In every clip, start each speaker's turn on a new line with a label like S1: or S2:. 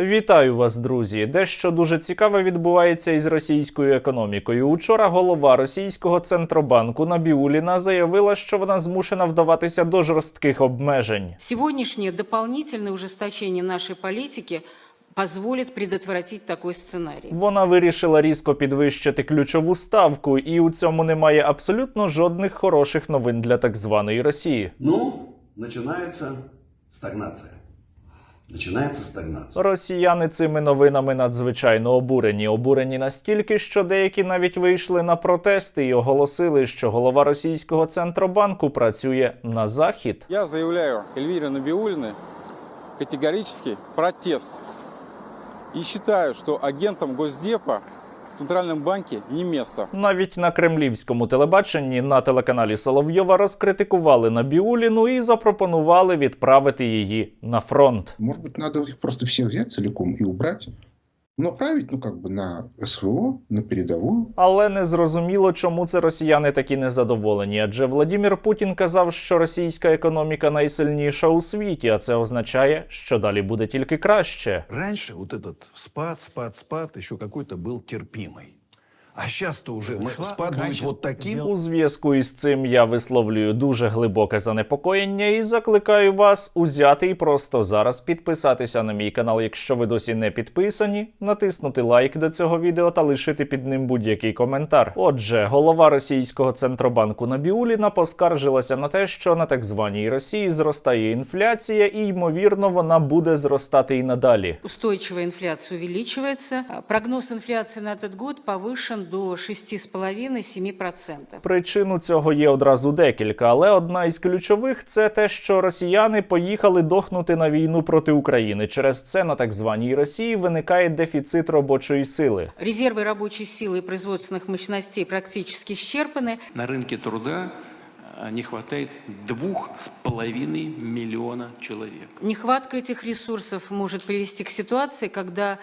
S1: Вітаю вас, друзі! Дещо дуже цікаве відбувається із російською економікою. Учора голова російського центробанку Набіуліна заявила, що вона змушена вдаватися до жорстких обмежень.
S2: Сегодняшнее дополнительное ужесточение нашей политики позволит предотвратить такой сценарий.
S1: Вона вирішила різко підвищити ключову ставку, і у цьому немає абсолютно жодних хороших новин для так званої Росії.
S3: Ну, начинается стагнация. Начинается стагнація.
S1: Росіяни цими новинами надзвичайно обурені. Обурені настільки, що деякі навіть вийшли на протести і оголосили, що голова російського центробанку працює на захід.
S4: Я заявляю Эльвире Набіульни категорический протест. і вважаю, що агентам Госдепа в центральному банку не место.
S1: Навіть на кремлівському телебаченні на телеканалі Соловйова розкритикували Набіуліну і запропонували відправити її на фронт.
S5: Може бути, надо їх просто всіх взяти цілком і убрать, но направить, ну, как бы на СВО, на передовую.
S1: Але не зрозуміло, чому це росіяни такі незадоволені. Адже Владімір Путін казав, що російська економіка найсильніша у світі, а це означає, що далі буде тільки краще.
S6: Раньше вот этот спад, спад, спад еще какой-то был терпимый. А сейчас-то уже мы-
S7: Шла
S6: спад будет
S7: кача-
S6: вот таким.
S1: У зв'язку із цим я висловлюю дуже глибоке занепокоєння і закликаю вас узяти і просто зараз підписатися на мій канал, якщо ви досі не підписані, натиснути лайк до цього відео та лишити під ним будь-який коментар. Отже, голова російського центробанку Набіуліна поскаржилася на те, що на так званій Росії зростає інфляція, і ймовірно вона буде зростати і надалі.
S2: Устойчивая инфляция увеличивается. А Прогноз инфляции на этот год повышен до 6,5-7%.
S1: Причину цього є одразу декілька, але одна із ключових це те, що росіяни поїхали дохнути на війну проти України. Через це на так званій Росії виникає дефіцит робочої сили.
S2: Резервы рабочей силы и производственных мощностей практически исчерпаны.
S7: На рынке труда э, не хватает двух с половиной миллиона человек.
S2: Нехватка этих ресурсов может привести к ситуации, когда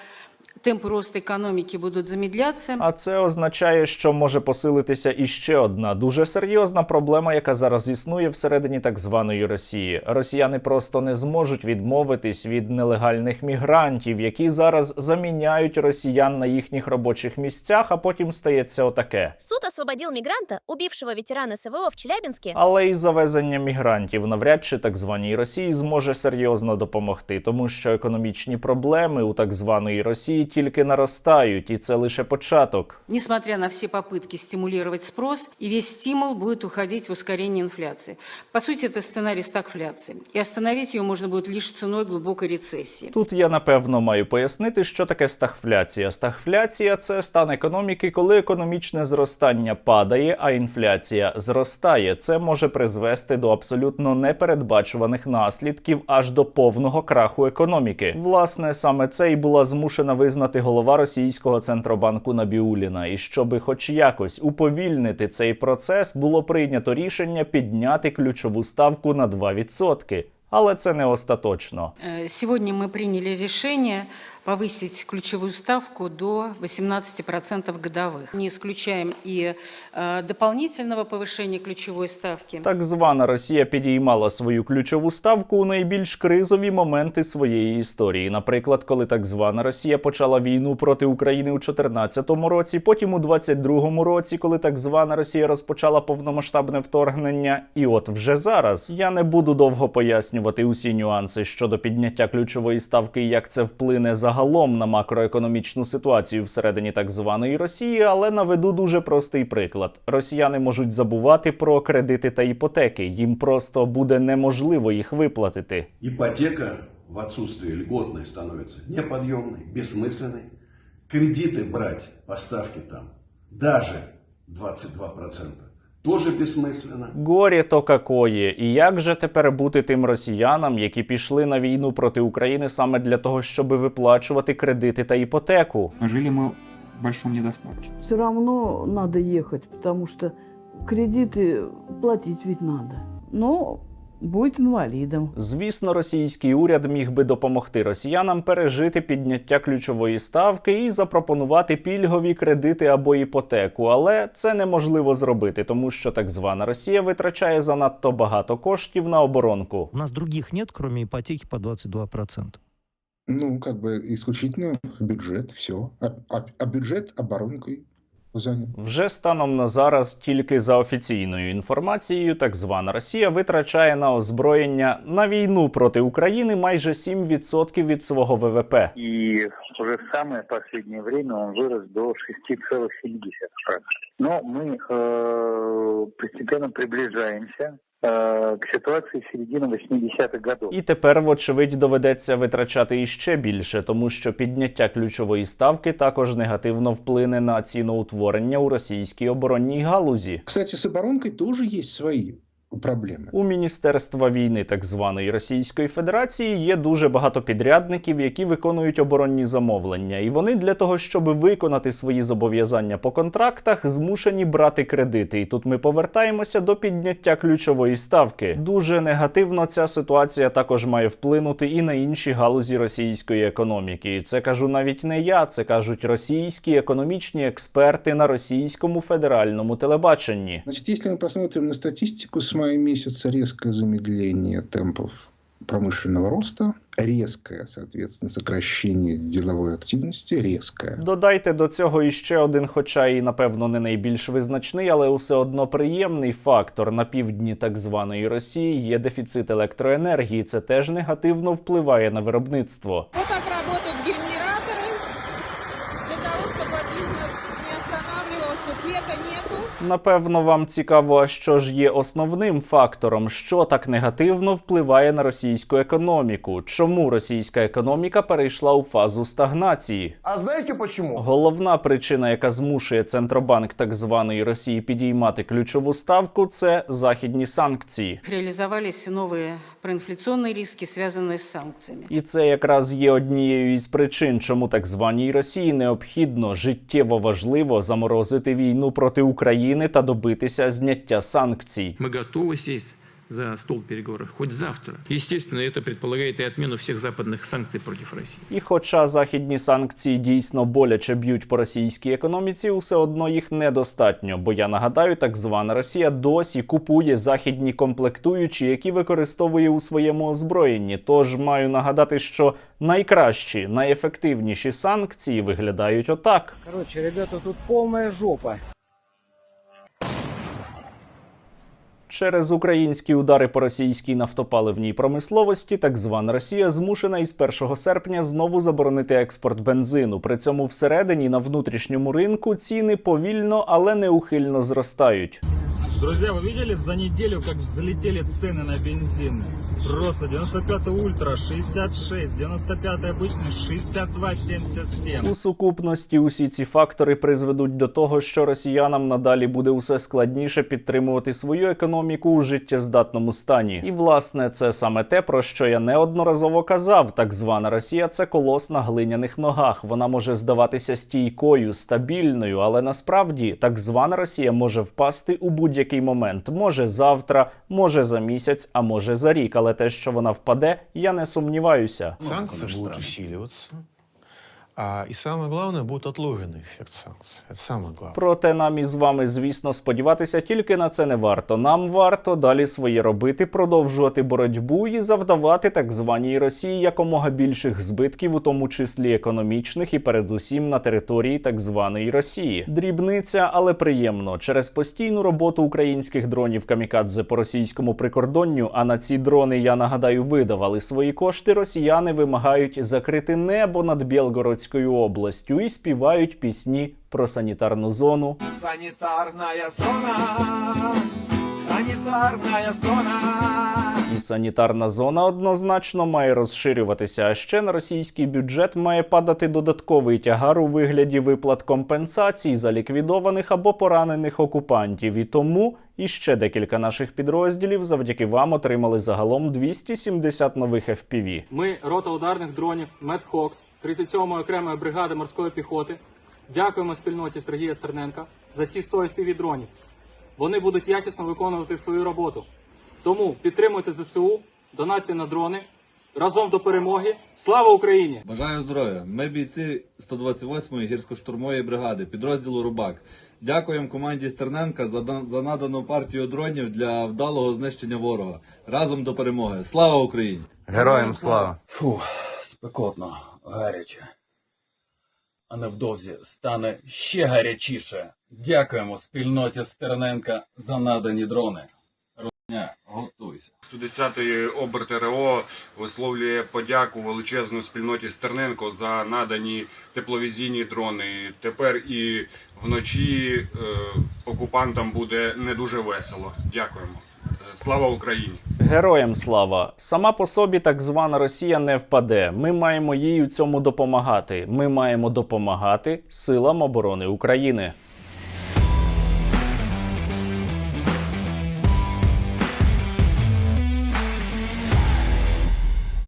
S2: темпы роста экономики будут замедляться,
S1: А це означає, що може посилитися іще одна дуже серйозна проблема, яка зараз існує всередині так званої Росії. Росіяни просто не зможуть відмовитись від нелегальних мігрантів, які зараз заміняють росіян на їхніх робочих місцях, а потім стається отаке.
S8: Суд освободил мигранта, убившего ветерана СВО в Челябинске.
S1: Але і завезення мігрантів навряд чи так званій Росії зможе серйозно допомогти, тому що економічні проблеми у так званої Росії тільки наростають, і це лише початок.
S2: Несмотря на все попытки стимулировать спрос, и весь стимул будет уходить в ускорение инфляции. По сути, это сценарий стагфляции. И остановить ее можно будет лишь ценой глубокой рецессии.
S1: Тут я напевно маю пояснити, що таке стагфляція. Стагфляція це стан економіки, коли економічне зростання падає, а інфляція зростає. Це може призвести до абсолютно непередбачуваних наслідків аж до повного краху економіки. Власне, саме це і була змушена визнати голова російського центробанку Набіуліна. І щоби хоч якось уповільнити цей процес, було прийнято рішення підняти ключову ставку на 2%. Але це не остаточно.
S2: Сьогодні ми прийняли решение повысить ключевую ставку до 18% годовых. Не исключаем и э, дополнительного повышения ключевой ставки.
S1: Так звана Росія підіймала свою ключову ставку у найбільш кризові моменти своєї історії. Наприклад, коли так звана Росія почала війну проти України у 2014 році, потім у 2022 році, коли так звана Росія розпочала повномасштабне вторгнення. І от вже зараз я не буду довго пояснювати усі нюанси щодо підняття ключової ставки, і як це вплине загалом на макроекономічну ситуацію всередині так званої Росії, але наведу дуже простий приклад: росіяни можуть забувати про кредити та іпотеки. Їм просто буде неможливо їх виплатити.
S3: Ипотека в отсутствии льготной становится неподъемной, бессмысленной. Кредиты брать по ставке там даже 22% тоже бессмысленно.
S1: Горі то какое. І як же тепер бути тим росіянам, які пішли на війну проти України саме для того, щоб виплачувати кредити та іпотеку?
S9: жили мы в большом недостатке.
S10: все равно надо ехать, потому что кредиты платить ведь надо. Но будет инвалидом.
S1: Звісно, російський уряд міг би допомогти росіянам пережити підняття ключової ставки і запропонувати пільгові кредити або іпотеку, але це неможливо зробити, тому що так звана Росія витрачає занадто багато коштів на оборонку.
S11: У нас других нет, кроме ипотеки по 22%.
S5: Ну, как бы исключительно бюджет, все. А, а- а бюджет оборонкой занят.
S1: Вже станом на зараз, тільки за офіційною інформацією, так звана Росія витрачає на озброєння на війну проти України майже 7% від свого ВВП.
S11: И уже в самое последнее время он вырос до 6,7%. Но мы э, постепенно приближаемся к ситуації середини 80-х годов.
S1: І тепер, вочевидь, доведеться витрачати іще більше, тому що підняття ключової ставки також негативно вплине на ціноутворення у російській оборонній галузі.
S5: Кстати, з оборонкою теж є свои проблемы.
S1: У Міністерства війни так званої Російської Федерації є дуже багато підрядників, які виконують оборонні замовлення, і вони для того, щоб виконати свої зобов'язання по контрактах, змушені брати кредити. І тут ми повертаємося до підняття ключової ставки. Дуже негативно ця ситуація також має вплинути і на інші галузі російської економіки. І це кажу навіть не я, це кажуть російські економічні експерти на російському федеральному телебаченні.
S5: Значит, если мы посмотрим на статистику мая месяца, резкое замедление темпов промышленного роста, резкое, соответственно, сокращение деловой активности, резкое.
S1: Додайте до цього іще один, хоча і напевно не найбільш визначний, але все одно приємний фактор на півдні так званої Росії є дефіцит електроенергії. Це теж негативно впливає на виробництво. Напевно, вам цікаво, а що ж є основним фактором, що так негативно впливає на російську економіку. Чому російська економіка перейшла у фазу стагнації?
S12: А знаете почему?
S1: Головна причина, яка змушує центробанк так званої Росії підіймати ключову ставку, це західні санкції.
S2: Реализовались новые проинфляционные риски, связанные с санкциями.
S1: І це якраз є однією із причин, чому так званій Росії необхідно життєво важливо заморозити війну проти України та добитися зняття санкцій.
S7: Мы готовы сесть за стол переговоров хоть завтра. Естественно, это предполагает и отмену всех западных санкций против России.
S1: І хоча західні санкції дійсно боляче б'ють по російській економіці, усе одно їх недостатньо. Бо я нагадаю, так звана Росія досі купує західні комплектуючі, які використовує у своєму озброєнні. Тож маю нагадати, що найкращі, найефективніші санкції виглядають отак.
S12: Короче, ребята, тут полная жопа.
S1: Через українські удари по російській нафтопаливній промисловості, так звана Росія змушена із 1 серпня знову заборонити експорт бензину. При цьому всередині на внутрішньому ринку ціни повільно, але неухильно зростають.
S12: Друзья, вы видели за неделю, как взлетели цены на бензин? Просто 95 ультра 66, 95 обычный 62,77.
S1: У сукупності усі ці фактори призведуть до того, що росіянам надалі буде усе складніше підтримувати свою економіку у життєздатному стані. І власне це саме те, про що я неодноразово казав. Так звана Росія це колос на глиняних ногах. Вона може здаватися стійкою, стабільною, але насправді так звана Росія може впасти у будь-який момент. Може завтра, може за місяць, а може за рік. Але те, що вона впаде, я не сумніваюся.
S12: Санкції будуть усиливаться. А, и самое главное, будет отложенный эффект санкций. Это самое главное.
S1: Проте нам із вами, звісно, сподіватися тільки на це не варто. Нам варто далі своє робити, продовжувати боротьбу і завдавати так званій Росії якомога більших збитків, у тому числі економічних, і передусім на території так званої Росії. Дрібниця, але приємно. Через постійну роботу українських дронів камікадзе по російському прикордонню. А на ці дрони я нагадаю видавали свої кошти. Росіяни вимагають закрити небо над Білгородською областю і співають пісні про санітарну зону.
S12: Санитарная зона, санитарная зона.
S1: І санітарна зона однозначно має розширюватися. А ще на російський бюджет має падати додатковий тягар у вигляді виплат компенсацій за ліквідованих або поранених окупантів. І тому іще декілька наших підрозділів завдяки вам отримали загалом 270 нових FPV.
S13: Ми, рота ударних дронів Медхокс 37-ї окремої бригади морської піхоти. Дякуємо спільноті Сергія Стерненка за ці 100 FPV дронів. Вони будуть якісно виконувати свою роботу. Тому підтримуйте ЗСУ, донатьте на дрони. Разом до перемоги. Слава Україні!
S14: Бажаю здоров'я. Ми бійці 128-ї гірсько-штурмової бригади, підрозділу Рубак. Дякуємо команді Стерненка за, за надану партію дронів для вдалого знищення ворога. Разом до перемоги. Слава Україні!
S12: Героям слава.
S6: Фу,
S15: спекотно, гаряче. А невдовзі стане ще гарячіше. Дякуємо спільноті Стерненка за надані дрони. Руня, готуйся.
S16: 110-ї ОБРТРО висловлює подяку величезну спільноті Стерненко за надані тепловізійні дрони. Тепер і вночі е, окупантам буде не дуже весело. Дякуємо. Е, Слава Україні!
S1: Героям слава! Сама по собі так звана Росія не впаде. Ми маємо їй у цьому допомагати. Ми маємо допомагати силам оборони України.